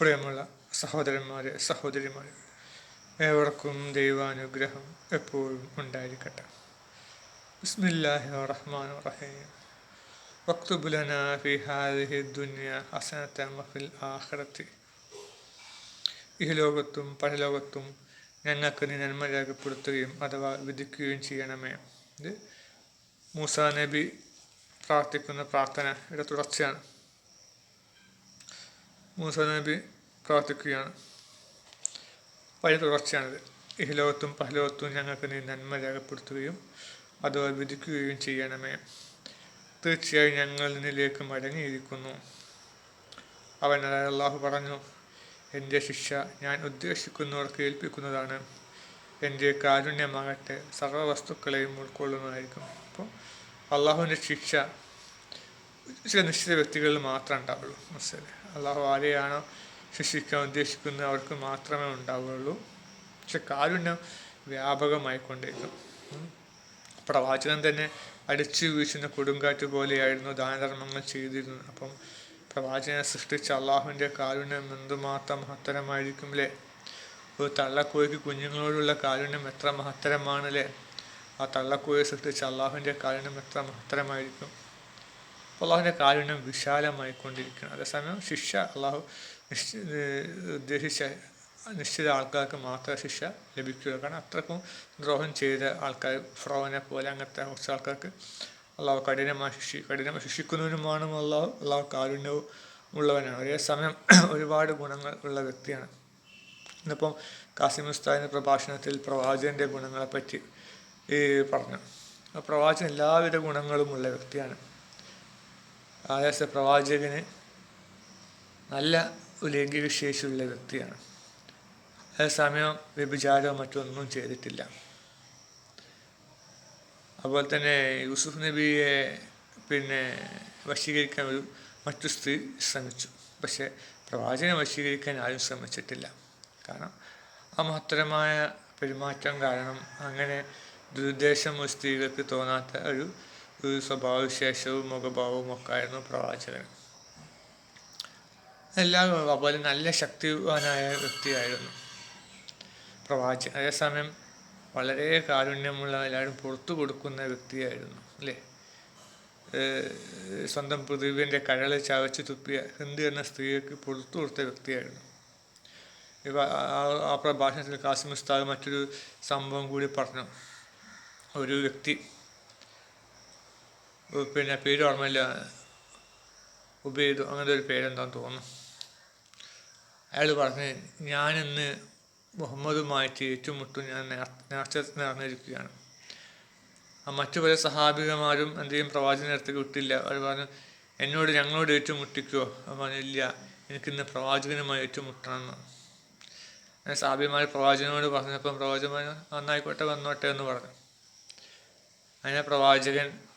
പ്രിയമുള്ള സഹോദരന്മാരെ സഹോദരിമാരെ ഏവർക്കും ദൈവാനുഗ്രഹം എപ്പോഴും ഉണ്ടായിരിക്കട്ടെ. ബിസ്മില്ലാഹി റഹ്മാൻ റഹീം. വക്തുബുലന ഫി ഹാദിഹി ദുനിയ ഹസനത്തെ മഫിൽ ആഹ്റത്തി ഈ ലോകത്തും പരലോകത്തും ഞങ്ങൾക്ക് നീ നന്മ രേഖപ്പെടുത്തുകയും അഥവാ വിധിക്കുകയും ചെയ്യണമേ. ഇത് മൂസാ നബി പ്രാർത്ഥിക്കുന്ന പ്രാർത്ഥനയുടെ തുടർച്ചയാണ്. മൂസാ നബി പ്രാർത്ഥിക്കുകയാണ് വലിയ തുടർച്ചയാണിത്. ഈ ലോകത്തും പരലോകത്തും ഞങ്ങൾക്ക് നീ നന്മ രേഖപ്പെടുത്തുകയും അത് വിധിക്കുകയും ചെയ്യണമേ. തീർച്ചയായും ഞങ്ങൾ നിന്നിലേക്ക് മടങ്ങിയിരിക്കുന്നു. അവൻ അള്ളാഹു പറഞ്ഞു എന്റെ ശിക്ഷ ഞാൻ ഉദ്ദേശിക്കുന്നവർക്ക് ഏൽപ്പിക്കുന്നതാണ് എന്റെ കാരുണ്യമാകട്ടെ സർവ വസ്തുക്കളെയും ഉൾക്കൊള്ളുന്നതായിരിക്കും. അപ്പോൾ അള്ളാഹുവിന്റെ ശിക്ഷ ചില നിശ്ചിത വ്യക്തികളിൽ മാത്രമേ ഉണ്ടാവുള്ളൂ. മനസ്സിലായി അള്ളാഹു ആരെയാണോ ശിക്ഷിക്കാൻ ഉദ്ദേശിക്കുന്നത് അവർക്ക് മാത്രമേ ഉണ്ടാവുകയുള്ളൂ പക്ഷെ കാരുണ്യം വ്യാപകമായിക്കൊണ്ടിരിക്കും. പ്രവാചകൻ തന്നെ അടിച്ചു വീശുന്ന കൊടുങ്കാറ്റ് പോലെയായിരുന്നു ദാനധർമ്മങ്ങൾ ചെയ്തിരുന്നത്. അപ്പം പ്രവാചകനെ സൃഷ്ടിച്ച അള്ളാഹുവിന്റെ കാരുണ്യം എന്തുമാത്രം മഹത്തരമായിരിക്കും അല്ലേ ഒരു തള്ളക്കോയ്ക്ക് കുഞ്ഞുങ്ങളോടുള്ള കാരുണ്യം എത്ര മഹത്തരമാണല്ലേ? ആ തള്ളക്കോയെ സൃഷ്ടിച്ച അള്ളാഹുവിന്റെ കാരുണ്യം എത്ര മഹത്തരമായിരിക്കും? അള്ളാഹുവിന്റെ കാരുണ്യം വിശാലമായി കൊണ്ടിരിക്കുകയാണ് അതേസമയം ശിക്ഷ അള്ളാഹു ഉദ്ദേശിച്ച നിശ്ചിത ആൾക്കാർക്ക് മാത്രമേ ശിക്ഷ ലഭിക്കുകയുള്ളൂ. കാരണം അത്രക്കും ദ്രോഹം ചെയ്ത ആൾക്കാർ ഫ്രോനെ പോലെ അങ്ങനത്തെ കുറച്ച് ആൾക്കാർക്ക് അള്ളാഹു കഠിനമായി ശിക്ഷി കഠിനമായി ശിക്ഷിക്കുന്നവനുമാണ് അള്ളാഹു. അള്ളാഹു കാരുണ്യവും ഉള്ളവനാണ്. ഒരേ സമയം ഒരുപാട് ഗുണങ്ങൾ ഉള്ള വ്യക്തിയാണ്. ഇന്നിപ്പം കാസിം ഉസ്താദിന്റെ പ്രഭാഷണത്തിൽ പ്രവാചകന്റെ ഗുണങ്ങളെപ്പറ്റി ഈ പറഞ്ഞു. പ്രവാചകൻ എല്ലാവിധ ഗുണങ്ങളും ഉള്ള വ്യക്തിയാണ്. ആകാശ പ്രവാചകന് നല്ല ലൈംഗിക ശേഷിയുള്ള വ്യക്തിയാണ്. അതേസമയം വ്യഭിചാരമോ മറ്റൊന്നും ചെയ്തിട്ടില്ല. അതുപോലെ തന്നെ യൂസുഫ് നബിയെ പിന്നെ വശീകരിക്കാൻ ഒരു മറ്റു സ്ത്രീ ശ്രമിച്ചു. പക്ഷേ പ്രവാചകനെ വശീകരിക്കാൻ ആരും ശ്രമിച്ചിട്ടില്ല. കാരണം ആ മഹത്തരമായ പെരുമാറ്റം കാരണം അങ്ങനെ ദുരുദ്ദേശം ഒരു സ്ത്രീകൾക്ക് തോന്നാത്ത ഒരു സ്വഭാവവിശേഷവും മുഖഭാവവും ഒക്കെ ആയിരുന്നു പ്രവാചകൻ. എല്ലാം അതുപോലെ നല്ല ശക്തിവാനായ വ്യക്തിയായിരുന്നു. പ്രവാചകൻ അതേസമയം വളരെ കാരുണ്യമുള്ള എല്ലാവരും പുറത്തു കൊടുക്കുന്ന വ്യക്തിയായിരുന്നു അല്ലേ? സ്വന്തം പൃഥ്വിന്റെ കഴൽ ചവച്ച് തുപ്പിയ ഹിന്ദു എന്ന സ്ത്രീക്ക് പുറത്തു കൊടുത്ത വ്യക്തിയായിരുന്നു. ഇവ ആ പ്രഭാഷണത്തിൽ കാസിം ഉസ്താദ് മറ്റൊരു സംഭവം കൂടി പറഞ്ഞു. ഒരു വ്യക്തി പിന്നെ പേര് ഓർമ്മയില്ല ഉപേതു അങ്ങനത്തെ ഒരു പേരെന്താന്ന് തോന്നുന്നു. അയാൾ പറഞ്ഞ് ഞാനിന്ന് മുഹമ്മദുമായിട്ട് ഏറ്റുമുട്ടും. ഞാൻ നേർച്ച നേർന്നിരിക്കുകയാണ് മറ്റു പല സഹാബികമാരും എന്തെങ്കിലും പ്രവാചക അടുത്തേക്ക് വിട്ടില്ല. അവർ പറഞ്ഞു എന്നോട് ഞങ്ങളോട് ഏറ്റുമുട്ടിക്കോ? ഇല്ല എനിക്കിന്ന് പ്രവാചകനുമായി ഏറ്റുമുട്ടണമെന്ന്. ഞാൻ സാബിമാർ പ്രവാചകനോട് പറഞ്ഞപ്പം പ്രവാചകന്മാർ നന്നായിക്കോട്ടെ വന്നോട്ടെ എന്ന് പറഞ്ഞു. അങ്ങനെ പ്രവാചകൻ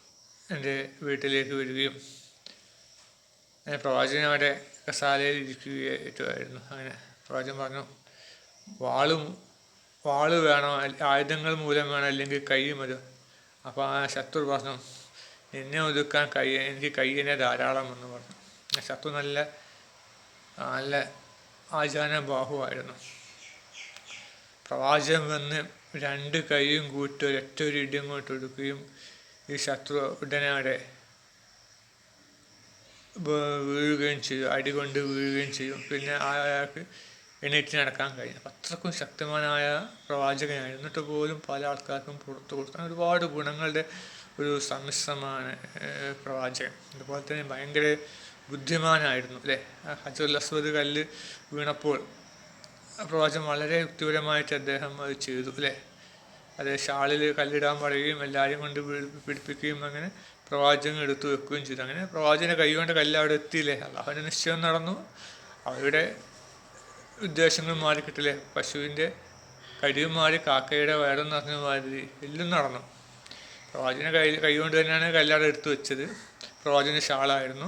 എന്റെ വീട്ടിലേക്ക് വരികയും അങ്ങനെ പ്രവാചകൻ അവരെ കസാലയിൽ ഇരിക്കുകയായിട്ടുമായിരുന്നു അങ്ങനെ പ്രവാചകൻ പറഞ്ഞു വാളും വാൾ വേണോ? ആയുധങ്ങൾ മൂലം വേണോ? അല്ലെങ്കിൽ കൈയും മതി അപ്പോൾ ആ ശത്രു പറഞ്ഞു എന്നെ ഒതുക്കാൻ കൈ എനിക്ക് കയ്യനെ ധാരാളം എന്ന് പറഞ്ഞു. ശത്രു നല്ല നല്ല ആചാന ബാഹുവായിരുന്നു പ്രവാചകൻ വന്ന് രണ്ട് കൈയും കൂട്ടി ഒരൊറ്റ ഒരു ഇടിയും കൊണ്ട് എടുക്കുകയും ഈ ശത്രു ഉടനെ അവിടെ വീഴുകയും ചെയ്യും അടി കൊണ്ട് വീഴുകയും ചെയ്യും. പിന്നെ അയാൾക്ക് എണീറ്റ് നടക്കാൻ കഴിയും. അത്രക്കും ശക്തമാനായ പ്രവാചകനായിരുന്നു എന്നിട്ട് പോലും പല ആൾക്കാർക്കും പുറത്തു കൊടുക്കാൻ ഒരുപാട് ഗുണങ്ങളുടെ ഒരു സമ്മിശ്രമാണ് പ്രവാചകൻ. അതുപോലെ തന്നെ ഭയങ്കര ബുദ്ധിമാനായിരുന്നു അല്ലേ? ഹജുൽ അസ്വദ് കല്ല് വീണപ്പോൾ പ്രവാചകൻ വളരെ യുക്തിപരമായിട്ട് അദ്ദേഹം അത് ചെയ്തു അല്ലേ? അത് ഷാളിൽ കല്ലിടാൻ പറയുകയും എല്ലാവരും കൊണ്ട് പിടിപ്പിക്കുകയും അങ്ങനെ പ്രവാചകൻ എടുത്തു വെക്കുകയും ചെയ്തു. അങ്ങനെ പ്രവാചകന്റെ കൈ കൊണ്ട് കല്ല് അവിടെ എത്തിയില്ലേ അള്ളാഹുവിന്റെ നിശ്ചയം നടന്നു. അവരുടെ ഉദ്ദേശങ്ങൾ മാറി കിട്ടില്ലേ പശുവിന്റെ കരിയും മാറി കാക്കയുടെ വയറും നടന്നു മാതിരി എല്ലാം നടന്നു. പ്രവാചകനെ കൈ കൈ കൊണ്ട് തന്നെയാണ് കല്ലാടെ എടുത്തു വെച്ചത്. പ്രവാചന ഷാളായിരുന്നു.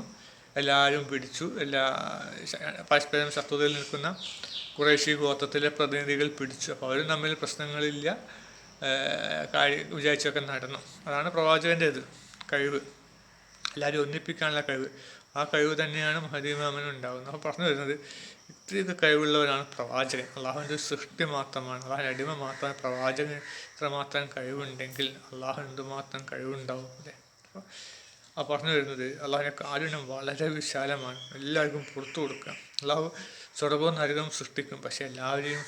എല്ലാവരും പിടിച്ചു. എല്ലാ പരസ്പരം ശത്രുതയിൽ നിൽക്കുന്ന കുറേശ്ശി ഗോത്രത്തിലെ പ്രതിനിധികൾ പിടിച്ചു. അപ്പോൾ അവരും തമ്മിൽ പ്രശ്നങ്ങളില്ല. കാര്യം വിചാരിച്ചൊക്കെ നടന്നു. അതാണ് പ്രവാചകന്റെ ഇത് കഴിവ്. എല്ലാവരും ഒന്നിപ്പിക്കാനുള്ള കഴിവ്. ആ കഴിവ് തന്നെയാണ് മഹദീമാമനും ഉണ്ടാകുന്നത് അപ്പോൾ പറഞ്ഞു വരുന്നത് ഇത്രയൊക്കെ കഴിവുള്ളവരാണ് പ്രവാചകൻ. അള്ളാഹുവിന്റെ സൃഷ്ടി മാത്രമാണ്. അള്ളാഹുവിന്റെ അടിമ മാത്രമാണ്. പ്രവാചകൻ ഇത്രമാത്രം കഴിവുണ്ടെങ്കിൽ അള്ളാഹു എന്തുമാത്രം കഴിവുണ്ടാവും അല്ലേ? അപ്പോൾ ആ പറഞ്ഞു വരുന്നത് അള്ളാഹുവിന്റെ കാരുണ്യം വളരെ വിശാലമാണ്. എല്ലാവർക്കും പുറത്തു കൊടുക്കുക. അള്ളാഹു സ്വർഗവും നരകവും സൃഷ്ടിക്കും. പക്ഷേ എല്ലാവരെയും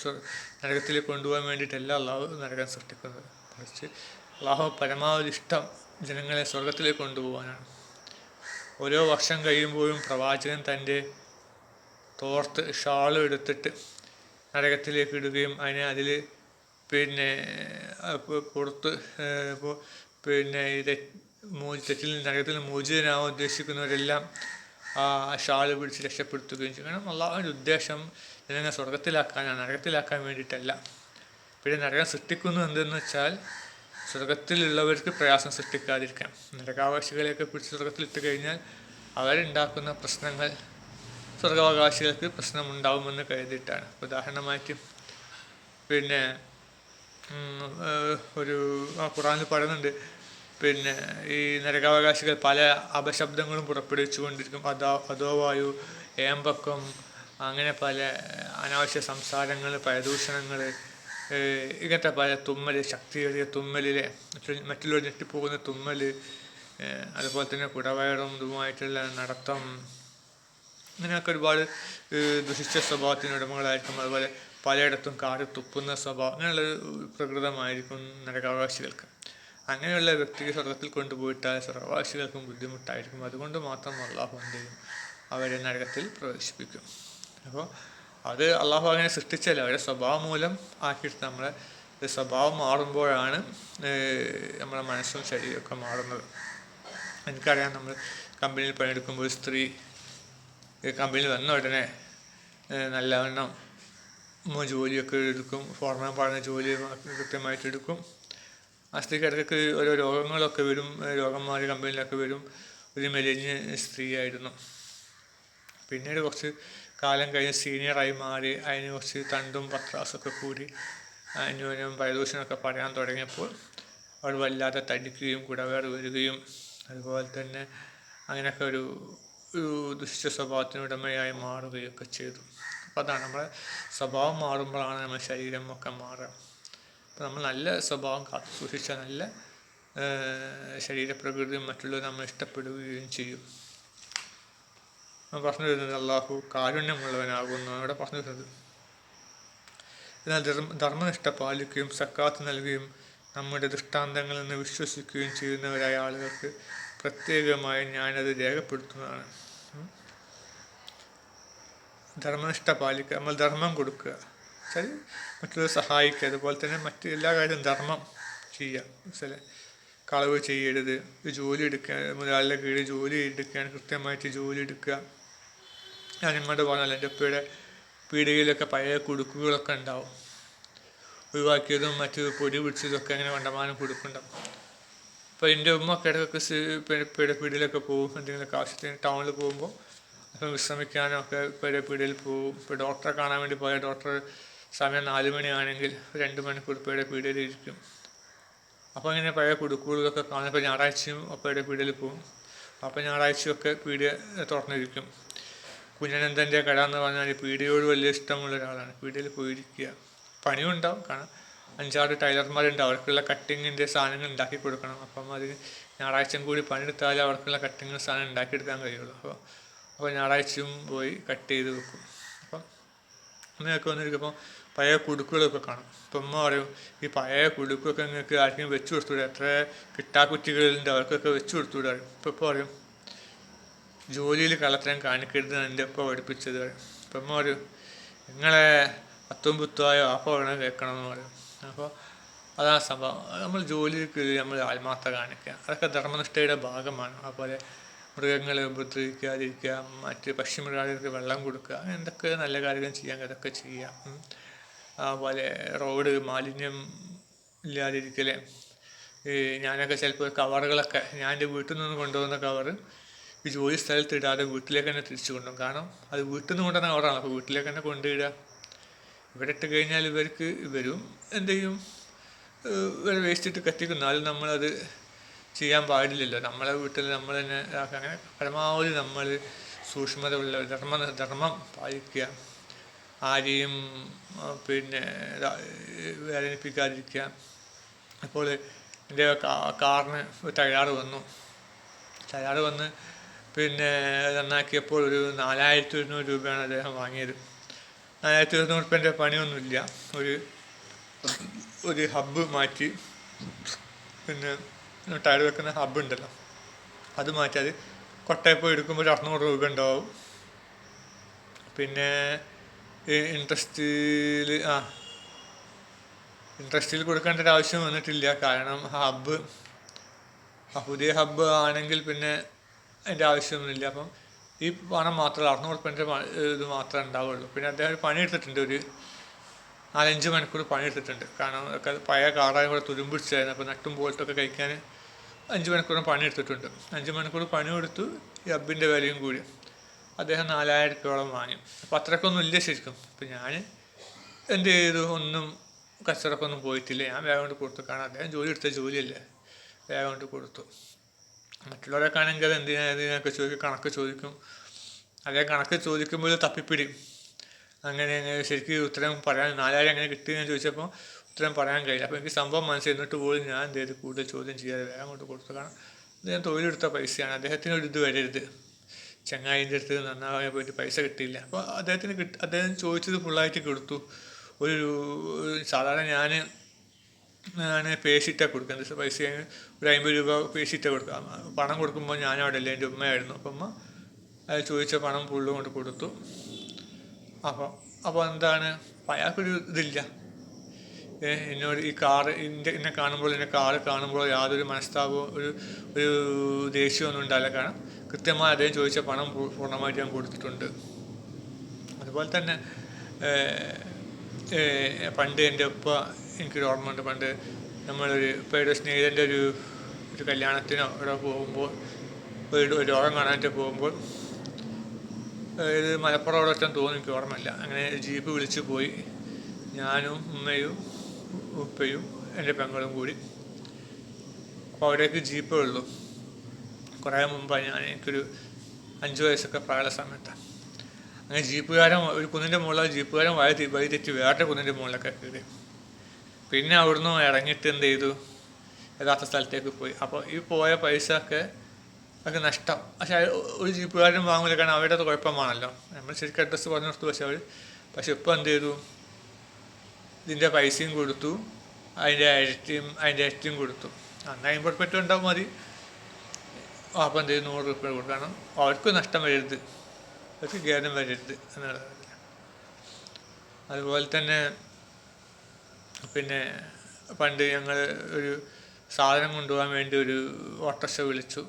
നരകത്തിലേക്ക് കൊണ്ടുപോകാൻ വേണ്ടിയിട്ടല്ല അള്ളാഹു നരകം സൃഷ്ടിക്കുന്നത്. മറിച്ച് അള്ളാഹു പരമാവധി ഇഷ്ടം ജനങ്ങളെ സ്വർഗത്തിലേക്ക് കൊണ്ടുപോകാനാണ്. ഓരോ വർഷം കഴിയുമ്പോഴും പ്രവാചകൻ തന്റെ തോർത്ത് ഷാളും എടുത്തിട്ട് നരകത്തിലേക്ക് ഇടുകയും അതിനെ അതിൽ പിന്നെ പുറത്ത് പിന്നെ ഇത് മോചിതത്തിൽ നരകത്തിൽ മോചിതനാവാൻ ഉദ്ദേശിക്കുന്നവരെല്ലാം ഷാൾ പിടിച്ച് രക്ഷപ്പെടുത്തുകയും ചെയ്യും. കാരണം അള്ളാഹുവിന്റെ ഉദ്ദേശം ജനങ്ങളെ സ്വർഗത്തിലാക്കാനാണ് നരകത്തിലാക്കാൻ വേണ്ടിയിട്ടല്ല. പിന്നെ നരകം സൃഷ്ടിക്കുന്നു എന്തെന്ന് വെച്ചാൽ സ്വർഗത്തിലുള്ളവർക്ക് പ്രയാസം സൃഷ്ടിക്കാതിരിക്കാം നരകാവകാശികളെയൊക്കെ പിടിച്ച് സ്വർഗത്തിലിട്ട് കഴിഞ്ഞാൽ അവരുണ്ടാക്കുന്ന പ്രശ്നങ്ങൾ സ്വർഗാവകാശികൾക്ക് പ്രശ്നമുണ്ടാവുമെന്ന് കരുതിയിട്ടാണ്. ഉദാഹരണമായിട്ട് പിന്നെ ഒരു ഖുറാനിൽ പറയുന്നുണ്ട് പിന്നെ ഈ നരകാവകാശികൾ പല അപശബ്ദങ്ങളും പുറപ്പെടുവിച്ചു കൊണ്ടിരിക്കും അതോ അധോവായു ഏമ്പക്കം അങ്ങനെ പല അനാവശ്യ സംസാരങ്ങൾ പരദൂഷണങ്ങൾ ഇങ്ങനത്തെ പല തുമ്മൽ ശക്തിയേറിയ തുമ്മലിലെ മറ്റു- മറ്റുള്ളവർ ഞെട്ടിപ്പോകുന്ന തുമ്മൽ അതുപോലെ തന്നെ കുടവയറും ഇതുമായിട്ടുള്ള നടത്തം അങ്ങനെയൊക്കെ ഒരുപാട് ദുഷിച്ച സ്വഭാവത്തിന് ഉടമകളായിരിക്കും. അതുപോലെ പലയിടത്തും കാറി തുപ്പുന്ന സ്വഭാവം അങ്ങനെയുള്ള പ്രകൃതമായിരിക്കും നരകാവകാശികൾക്ക്. അങ്ങനെയുള്ള വ്യക്തിയെ സ്വർഗത്തിൽ കൊണ്ടുപോയിട്ടാൽ സ്വർഗവാസികൾക്കും ബുദ്ധിമുട്ടായിരിക്കും. അതുകൊണ്ട് മാത്രം അള്ളാഹു എന്ത് ചെയ്യും? അവരെ നരകത്തിൽ പ്രവേശിപ്പിക്കും. അപ്പോൾ അത് അള്ളാഹു അങ്ങനെ സൃഷ്ടിച്ചല്ല. അവരുടെ സ്വഭാവം മൂലം ആക്കിയിട്ട് നമ്മളെ സ്വഭാവം മാറുമ്പോഴാണ് നമ്മുടെ മനസ്സും ശരീരമൊക്കെ മാറുന്നത്. എനിക്കറിയാം നമ്മൾ കമ്പനിയിൽ പണിയെടുക്കുമ്പോൾ സ്ത്രീ കമ്പനിയിൽ വന്ന ഉടനെ നല്ലവണ്ണം ജോലിയൊക്കെ എടുക്കും ഫോർമാൻ പറഞ്ഞ ജോലി കൃത്യമായിട്ട് എടുക്കും. സ്ത്രീക്ക് ഇടയ്ക്ക് ഓരോ രോഗങ്ങളൊക്കെ വരും രോഗം മാറി കമ്പനിയിലൊക്കെ വരും. ഒരു മെലിഞ്ഞ സ്ത്രീയായിരുന്നു. പിന്നീട് കുറച്ച് കാലം കഴിഞ്ഞ് സീനിയറായി മാറി. അതിന് കുറച്ച് തണ്ടും പത്രാസൊക്കെ കൂടി അന്യോന്യം പരദൂഷണമൊക്കെ പറയാൻ തുടങ്ങിയപ്പോൾ അവൾ വല്ലാതെ തടിക്കുകയും കുടവേർ വരികയും അതുപോലെ തന്നെ അങ്ങനെയൊക്കെ ഒരു ഒരു ദുഷിച്ച സ്വഭാവത്തിന് ഉടമയായി മാറുകയൊക്കെ ചെയ്തു. അപ്പോൾ അതാണ് നമ്മുടെ സ്വഭാവം മാറുമ്പോഴാണ് നമ്മുടെ ശരീരം ഒക്കെ മാറുക. അപ്പോൾ നമ്മൾ നല്ല സ്വഭാവം കാത്തു സൂക്ഷിച്ചാൽ നല്ല ശരീരപ്രകൃതിയും മറ്റുള്ളവർ നമ്മൾ ഇഷ്ടപ്പെടുകയും ചെയ്യും. പറഞ്ഞു വരുന്നത് അള്ളാഹു കാരുണ്യമുള്ളവനാകുന്നു. അവിടെ പറഞ്ഞു വരുന്നത് എന്നാൽ ധർമ്മ ധർമ്മനിഷ്ഠ പാലിക്കുകയും സക്കാത്ത് നൽകുകയും നമ്മുടെ ദൃഷ്ടാന്തങ്ങളിൽ നിന്ന് വിശ്വസിക്കുകയും ചെയ്യുന്നവരായ ആളുകൾക്ക് പ്രത്യേകമായി ഞാനത് രേഖപ്പെടുത്തുന്നതാണ്. ധർമ്മനിഷ്ഠ പാലിക്കുക നമ്മൾ ധർമ്മം കൊടുക്കുക. വെച്ചാൽ മറ്റുള്ളവരെ സഹായിക്കുക. അതുപോലെ തന്നെ മറ്റ് എല്ലാ കാര്യവും ധർമ്മം ചെയ്യുക. മനസ്സിലെ കളവ് ചെയ്യരുത്. ജോലി എടുക്കുക. മുതലാളിയുടെ കീഴിൽ ജോലി എടുക്കുകയാണ് കൃത്യമായിട്ട് ജോലി എടുക്കുക. ഞാൻ നിങ്ങളുടെ പറഞ്ഞാൽ എന്റെ ഉപ്പയുടെ പീടികയിലൊക്കെ പഴയ കുടുക്കുകളൊക്കെ ഉണ്ടാവും. ഒഴിവാക്കിയതും മറ്റു പൊടി പിടിച്ചതൊക്കെ അങ്ങനെ വണ്ടമാനം കൊടുക്കുന്നുണ്ടാവും. അപ്പോൾ എന്റെ ഉമ്മ ഒക്കെ ഇടയ്ക്കൊക്കെ സ് പീ- പോകും. എന്തെങ്കിലുമൊക്കെ ആവശ്യത്തിന് ടൗണിൽ പോകുമ്പോൾ അപ്പം വിശ്രമിക്കാനൊക്കെ ഒക്കെ പീടിയിൽ പോകും. ഇപ്പോൾ ഡോക്ടറെ കാണാൻ വേണ്ടി പോയ ഡോക്ടർ സമയം നാല് മണിയാണെങ്കിൽ രണ്ട് മണിക്കൂർ ഉപ്പയുടെ പീടികയിൽ ഇരിക്കും. അപ്പോൾ ഇങ്ങനെ പഴയ കുടുക്കുകളൊക്കെ കാണുമ്പോൾ ഞായറാഴ്ചയും ഉപ്പയുടെ പീടികയിൽ പോകും അപ്പോൾ ഞായറാഴ്ചയൊക്കെ പീടിക തുറന്നിരിക്കും. കുഞ്ഞനന്ദന്റെ കട എന്ന് പറഞ്ഞാൽ പീടികയോട് വലിയ ഇഷ്ടമുള്ള ഒരാളാണ്. പീടികയിൽ പോയിരിക്കുക. പണിയും ഉണ്ടാവും കാരണം അഞ്ചാറ് ടൈലർമാരുണ്ട്. അവർക്കുള്ള കട്ടിങ്ങിന്റെ സാധനങ്ങൾ ഉണ്ടാക്കി കൊടുക്കണം. അപ്പം അതിന് ഞായറാഴ്ചയും കൂടി പണിയെടുത്താലേ അവർക്കുള്ള കട്ടിങ് സാധനം ഉണ്ടാക്കിയെടുക്കാൻ കഴിയുള്ളൂ. അപ്പോൾ അപ്പോൾ ഞായറാഴ്ചയും പോയി കട്ട് ചെയ്ത് വെക്കും. അപ്പം അങ്ങനെയൊക്കെ വന്നിരിക്കുമ്പോൾ പഴയ കുടുക്കുകളൊക്കെ കാണും. അപ്പം ഉമ്മ പറയും ഈ പഴയ കുടുക്കൊക്കെ നിങ്ങൾക്ക് ആർക്കും വെച്ചു കൊടുത്തൂടെ? എത്ര കിട്ടാക്കുറ്റികളുണ്ട് അവർക്കൊക്കെ വെച്ചു കൊടുത്തൂടെ? ഇപ്പം ഇപ്പോൾ പറയും ജോലിയിൽ കള്ളത്തരം കാണിക്കരുത് എന്റെ ഉപ്പ പഠിപ്പിച്ചത് പറയും. അപ്പം ഉമ്മ പറയും നിങ്ങളെ അത്തും അപ്പോൾ വേണം കേൾക്കണമെന്ന് പറയും. അപ്പോൾ അതാണ് സംഭവം. നമ്മൾ ജോലിക്ക് നമ്മൾ ആത്മാർത്ഥ കാണിക്കുക. അതൊക്കെ ധർമ്മനിഷ്ഠയുടെ ഭാഗമാണ്. അതുപോലെ മൃഗങ്ങളെ ഉപദ്രവിക്കാതിരിക്കുക മറ്റ് പക്ഷിമൃഗാദികൾക്ക് വെള്ളം കൊടുക്കുക എന്തൊക്കെ നല്ല കാര്യങ്ങൾ ചെയ്യാൻ അതൊക്കെ ചെയ്യാം. അതുപോലെ റോഡ് മാലിന്യം ഇല്ലാതിരിക്കൽ ഞാനൊക്കെ ചിലപ്പോൾ കവറുകളൊക്കെ ഞാൻ എന്റെ വീട്ടിൽ നിന്ന് കൊണ്ടുവന്ന കവർ ഈ ജോലി സ്ഥലത്ത് ഇടാതെ വീട്ടിലേക്ക് തന്നെ തിരിച്ചു കൊണ്ടുപോകും കാരണം അത് വീട്ടിൽ നിന്ന് കൊണ്ടുവന്ന കവറാണ്. അപ്പോൾ വീട്ടിലേക്ക് തന്നെ കൊണ്ടുപോയിടുക ഇവിടെ ഇട്ട് കഴിഞ്ഞാൽ ഇവർക്ക് ഇവരും എന്ത് ചെയ്യും? ഇവരെ വേസ്റ്റ് ഇട്ട് കത്തിക്കും. എന്നാലും നമ്മളത് ചെയ്യാൻ പാടില്ലല്ലോ. നമ്മളെ വീട്ടിൽ നമ്മൾ തന്നെ അങ്ങനെ പരമാവധി നമ്മൾ സൂക്ഷ്മത ഉള്ള ധർമ്മ ധർമ്മം പാലിക്കുക. ആരെയും പിന്നെ വേദനിപ്പിക്കാതിരിക്കുക. അപ്പോൾ എന്റെ കാറിന് തയ്യാറ് വന്നു. തകരാറ് വന്ന് പിന്നെ നന്നാക്കിയപ്പോൾ ഒരു നാലായിരത്തി ഒരുന്നൂറ് രൂപയാണ് അദ്ദേഹം വാങ്ങിയത്. നാലായിരത്തി ഒരുന്നൂറ് റുപ്യന്റെ പണിയൊന്നുമില്ല. ഒരു ഒരു ഹബ്ബ് മാറ്റി. പിന്നെ ടയർ വെക്കുന്ന ഹബ്ബ് ഉണ്ടല്ലോ. അത് മാറ്റി. അത് കൊട്ടയിൽ പോയി എടുക്കുമ്പോൾ ഒരു അറുന്നൂറ് രൂപ ഉണ്ടാവും. പിന്നെ ഇൻട്രസ്റ്റിൽ ആ. ഇൻട്രസ്റ്റിൽ കൊടുക്കേണ്ട ഒരു ആവശ്യം വന്നിട്ടില്ല. കാരണം ഹബ്ബ് പുതിയ ഹബ്ബ് ആണെങ്കിൽ പിന്നെ അതിന്റെ ആവശ്യമൊന്നുമില്ല. അപ്പം ഈ പണം മാത്രമേ അറുന്നൂറ് റുപ്യന്റെ ഇത് മാത്രമേ ഉണ്ടാവുള്ളൂ. പിന്നെ അദ്ദേഹം ഒരു പണി എടുത്തിട്ടുണ്ട്. ഒരു നാലഞ്ച് മണിക്കൂർ പണിയെടുത്തിട്ടുണ്ട് കാരണം ഒക്കെ പഴയ കാറായി കൂടെ തുരുമ്പിടിച്ചായിരുന്നു. അപ്പോൾ നട്ടും ബോൾട്ടൊക്കെ കഴിക്കാൻ അഞ്ച് മണിക്കൂർ പണിയെടുത്തിട്ടുണ്ട് അഞ്ച് മണിക്കൂർ പണി കൊടുത്തു ഈ ഹബ്ബിന്റെ വിലയും കൂടി. അദ്ദേഹം നാലായിരം രൂപയോളം വാങ്ങി. അപ്പോൾ അത്രക്കൊന്നും ഇല്ല ശരിക്കും. അപ്പോൾ ഞാൻ എന്ത് ചെയ്തു? ഒന്നും കച്ചവടക്കൊന്നും പോയിട്ടില്ല. ഞാൻ വേഗം കൊണ്ട് കൊടുത്തു കാരണം അദ്ദേഹം ജോലി എടുത്ത ജോലിയല്ലേ. വേഗം കൊണ്ട് കൊടുത്തു. മറ്റുള്ളവരൊക്കെ ആണെങ്കിൽ അത് എന്തിനാ ഇതിനൊക്കെ ചോദിക്കും. കണക്ക് ചോദിക്കും. അതേ കണക്ക് ചോദിക്കുമ്പോൾ തപ്പിപ്പിടിയും. അങ്ങനെ അങ്ങനെ ശരിക്കും ഉത്തരം പറയാൻ നാലായിരം എങ്ങനെ കിട്ടിയെന്ന് ചോദിച്ചപ്പോൾ ഉത്തരം പറയാൻ കഴിയില്ല. അപ്പോൾ എനിക്ക് സംഭവം മനസ്സിൽ എന്നിട്ട് പോലും ഞാൻ എന്ത് ചെയ്ത്? കൂടുതൽ ചോദ്യം ചെയ്യാതെ വേഗം കൊണ്ട് കൊടുത്തു കാരണം അദ്ദേഹം തൊഴിലെടുത്ത പൈസയാണ്. അദ്ദേഹത്തിന് ഒരു ഇത് വരരുത്. ചങ്ങായിന്റെ അടുത്ത് നന്നാവാൻ പോയിട്ട് പൈസ കിട്ടിയില്ല. അപ്പോൾ അദ്ദേഹത്തിന് കിട്ടി അദ്ദേഹം ചോദിച്ചത് ഫുള്ളായിട്ട് കൊടുത്തു. ഒരു സാധാരണ ഞാൻ ഞാൻ പേശിട്ടാണ് കൊടുക്കുന്നത്. പൈസ ഒരു അമ്പത് രൂപ പേശിട്ടാണ് കൊടുക്കുക. പണം കൊടുക്കുമ്പോൾ ഞാൻ അവിടെ അല്ലേ? എന്റെ ഉമ്മയായിരുന്നു. അപ്പം ഉമ്മ അത് ചോദിച്ച പണം ഫുള്ള് കൊണ്ട് കൊടുത്തു. അപ്പോൾ അപ്പോൾ എന്താണ്? അയാൾക്കൊരു ഇതില്ല. എന്നോട് ഈ കാറ് ഇന്റെ എന്നെ കാണുമ്പോൾ എന്റെ കാറ് കാണുമ്പോൾ യാതൊരു മനസ്താപവും ഒരു ഒരു ദേഷ്യമൊന്നും ഉണ്ടാവില്ല. കാരണം കൃത്യമായി അദ്ദേഹം ചോദിച്ച പണം പൂർണമായിട്ട് ഞാൻ കൊടുത്തിട്ടുണ്ട്. അതുപോലെ തന്നെ പണ്ട് എന്റെ ഉപ്പ എനിക്കൊരു ഓർമ്മയുണ്ട് പണ്ട് നമ്മളൊരു ഒരു സ്നേഹിതന്റെ ഒരു ഒരു കല്യാണത്തിനോ ഇവിടെ പോകുമ്പോൾ ഒരു രോഗം കാണാനായിട്ട് പോകുമ്പോൾ ഇത് മലപ്പുറം തോന്നുന്നു എനിക്ക് ഓർമ്മയില്ല. അങ്ങനെ ജീപ്പ് വിളിച്ചു പോയി. ഞാനും ഉമ്മയും ഉപ്പയും എന്റെ പെങ്ങളും കൂടി. അപ്പോൾ അവിടേക്ക് ജീപ്പേ ഉള്ളൂ. കുറേ മുമ്പാണ് ഞാൻ എനിക്കൊരു അഞ്ച് വയസ്സൊക്കെ പ്രായമുള്ള സമയത്താണ് അങ്ങനെ ജീപ്പുകാരൻ ഒരു കുന്നിന്റെ മുകളിൽ ജീപ്പുകാരൻ വഴി വഴി തെറ്റി വേറെ കുന്നിന്റെ മുകളിലൊക്കെ കയറി. പിന്നെ അവിടുന്ന് ഇറങ്ങിയിട്ട് എന്ത് ചെയ്തു? യഥാർത്ഥ സ്ഥലത്തേക്ക് പോയി. അപ്പോൾ ഈ പോയ പൈസ ഒക്കെ ഒക്കെ നഷ്ടം. പക്ഷേ ഒരു ജീപ്പുകാരനും വാങ്ങില്ല കാരണം അവരുടെ കുഴപ്പമാണല്ലോ. നമ്മൾ ശരിക്കും അഡ്രസ്സ് പറഞ്ഞു കൊടുത്തു. പക്ഷേ അവർ പക്ഷെ ഇപ്പോൾ എന്ത് ചെയ്തു? ഇതിന്റെ പൈസയും കൊടുത്തു അതിന്റെ ഇരട്ടിയും അതിന്റെ ഇരട്ടിയും കൊടുത്തു. അന്ന് അമ്പത് പെറ്റ് ഉണ്ടാവും മതി. അപ്പം എന്ത് നൂറ് റുപ്യ കൊടുക്കണം അവർക്ക് നഷ്ടം വരരുത്. അവർക്ക് ഖേദം വരരുത് എന്നുള്ളതല്ല അതുപോലെ തന്നെ പിന്നെ പണ്ട് ഞങ്ങൾ ഒരു സാധനം കൊണ്ടുപോകാൻ വേണ്ടി ഒരു ഓട്ടോറിക്ഷ വിളിച്ചു.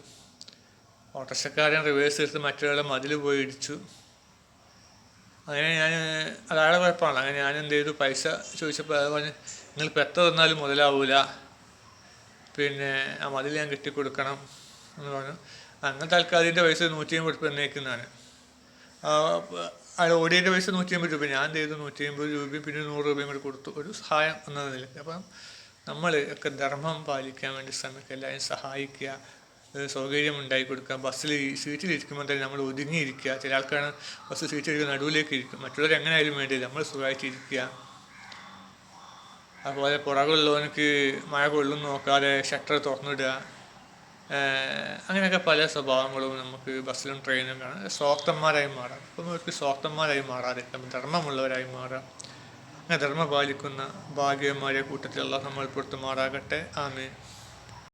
ഓട്ടോറിക്ഷക്കാരൻ റിവേഴ്സ് എടുത്ത് മറ്റൊരാളെ മതിൽ പോയി ഇടിച്ചു. അങ്ങനെ ഞാൻ അയാളെ കുഴപ്പമാണ്. അങ്ങനെ ഞാൻ എന്ത് ചെയ്തു? പൈസ ചോദിച്ചപ്പോൾ അത് പറഞ്ഞ് നിങ്ങളിപ്പോൾ എത്ര തന്നാലും മുതലാവൂല. പിന്നെ ആ മതിൽ ഞാൻ കിട്ടി കൊടുക്കണം എന്ന് പറഞ്ഞു. അങ്ങനെ തൽക്കാലത്തിന്റെ പൈസ നൂറ്റി അമ്പത് രൂപ എന്നേക്കുന്നതാണ് അയാൾ ഓടിയതിന്റെ പൈസ നൂറ്റി അമ്പത് രൂപ. ഞാൻ ചെയ്തു? നൂറ്റി അമ്പത് രൂപയും പിന്നെ നൂറ് രൂപയും കൂടി കൊടുത്തു. ഒരു സഹായം എന്ന നിലയ്ക്ക് അപ്പം നമ്മൾ ഒക്കെ ധർമ്മം പാലിക്കാൻ വേണ്ടി ശ്രമിക്കുക എല്ലാവരും സഹായിക്കുക സൗകര്യം ഉണ്ടാക്കി കൊടുക്കുക ബസ്സിൽ സീറ്റിൽ ഇരിക്കുമ്പോൾ തന്നെ നമ്മൾ ഒതുങ്ങിയിരിക്കുക. ചില ആൾക്കാണ് ബസ് സീറ്റ് ഇരിക്കുന്ന നടുവിലേക്ക് ഇരിക്കും മറ്റുള്ളവർ എങ്ങനെ ആയാലും വേണ്ടി നമ്മൾ സുഖമായിട്ടിരിക്കുക. അതുപോലെ പുറകുള്ളവനക്ക് മഴ കൊള്ളും നോക്കാതെ ഷട്ടർ തുറന്നിടുക. അങ്ങനെയൊക്കെ പല സ്വഭാവങ്ങളും നമുക്ക് ബസ്സിലും ട്രെയിനിലും കാണാം. സ്വാർത്ഥന്മാരായി മാറാം. അപ്പം അവർക്ക് സ്വാർത്ഥന്മാരായി മാറാതിരിക്കാം ധർമ്മമുള്ളവരായി മാറാം. അങ്ങനെ ധർമ്മം പാലിക്കുന്ന ഭാഗ്യന്മാരെ കൂട്ടത്തിലുള്ള നമ്മൾ പുറത്തു മാറാകട്ടെ. ആമേ